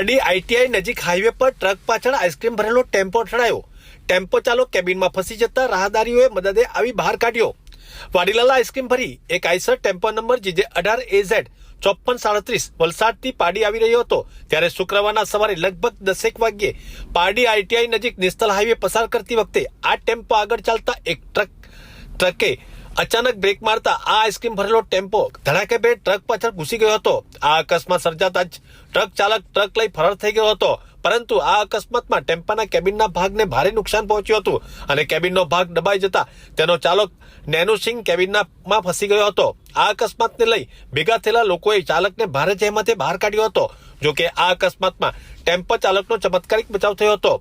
Pardi ITI નજીક highway પર truck પાછળ આઈસ્ક્રીમ ભરેલો ટેમ્પો અથડાયો. ટેમ્પો ચાલક કેબિનમાં ફસી જતા રાહદારીઓએ મદદે આવી બહાર કાઢ્યો. વાડીલાલા આઈસ્ક્રીમ ભરી એક Eicher tempo number G J અઢાર એઝેડ ચોપન સાડત્રીસ વલસાડથી પાડી આવી રહ્યો હતો. ત્યારે શુક્રવારના સવારે લગભગ દસેક વાગ્યે પારડી આઈટીઆઈ નજીક નેશનલ હાઈવે પસાર કરતી વખતે આ ટેમ્પો આગળ ચાલતા એક ટ્રક, ટ્રકે અચાનક બ્રેક મારતા આ આઈસ્ક્રીમ ભરેલો ટેમ્પો ધડાકેભેર ટ્રક પાછળ ઘૂસી ગયો હતો. આ અકસ્માત સર્જાતા જ ટ્રક ચાલક ટ્રક લઈ ફરાર થઈ ગયો હતો. પરંતુ આ અકસ્માતમાં ટેમ્પાના કેબિનના ભાગને ભારે નુકસાન પહોંચ્યું હતું અને કેબિનનો ભાગ દબાઈ જતા તેનો ચાલક નેનુસિંહ કેબિનમાં ફસી ગયો હતો. આ અકસ્માતને લઈ ભેગા થયેલા લોકોએ ચાલકને ભારે જહેમતે બહાર કાઢ્યો હતો. જોકે આ અકસ્માતમાં ટેમ્પો ચાલકનો ચમત્કારિક બચાવ થયો હતો.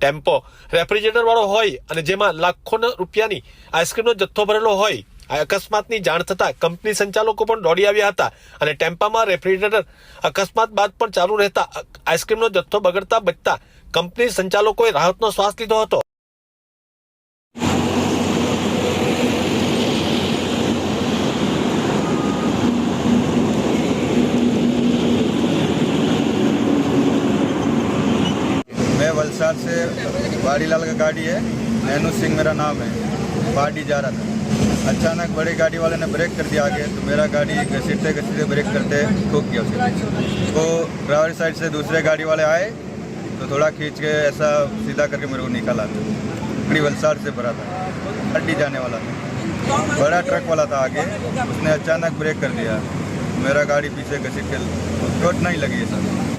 ટેમ્પો. રેફ્રિજરેટર વાળો હોય અને જેમાં લાખોના રૂપિયાની આઈસ્ક્રીમનો જથ્થો ભરેલો હોય, આ અકસ્માતની જાણ થતા કંપની સંચાલકો પણ દોડી આવ્યા હતા અને ટેમ્પામાં રેફ્રિજરેટર અકસ્માત બાદ પણ ચાલુ રહેતા આઈસ્ક્રીમનો જથ્થો બગડતા બચતા કંપની સંચાલકોએ રાહતનો શ્વાસ લીધો હતો. वलसाड से वाड़ीलाल का गाड़ी है। नैनू सिंह मेरा नाम है। पार्टी जा रहा था। अचानक बड़ी गाड़ी वाले ने ब्रेक कर दिया आगे तो मेरा गाड़ी घसीटते घसीटते ब्रेक करते ठोक गया उसे। तो ड्राइवर साइड से दूसरे गाड़ी वाले आए तो थोड़ा खींच के ऐसा सीधा करके मेरे को निकाला बड़ी वलसाड से भरा था। हड्डी जाने वाला था। बड़ा ट्रक वाला था आगे। उसने अचानक ब्रेक कर दिया। मेरा गाड़ी पीछे घसीट के चोट नहीं लगी है सर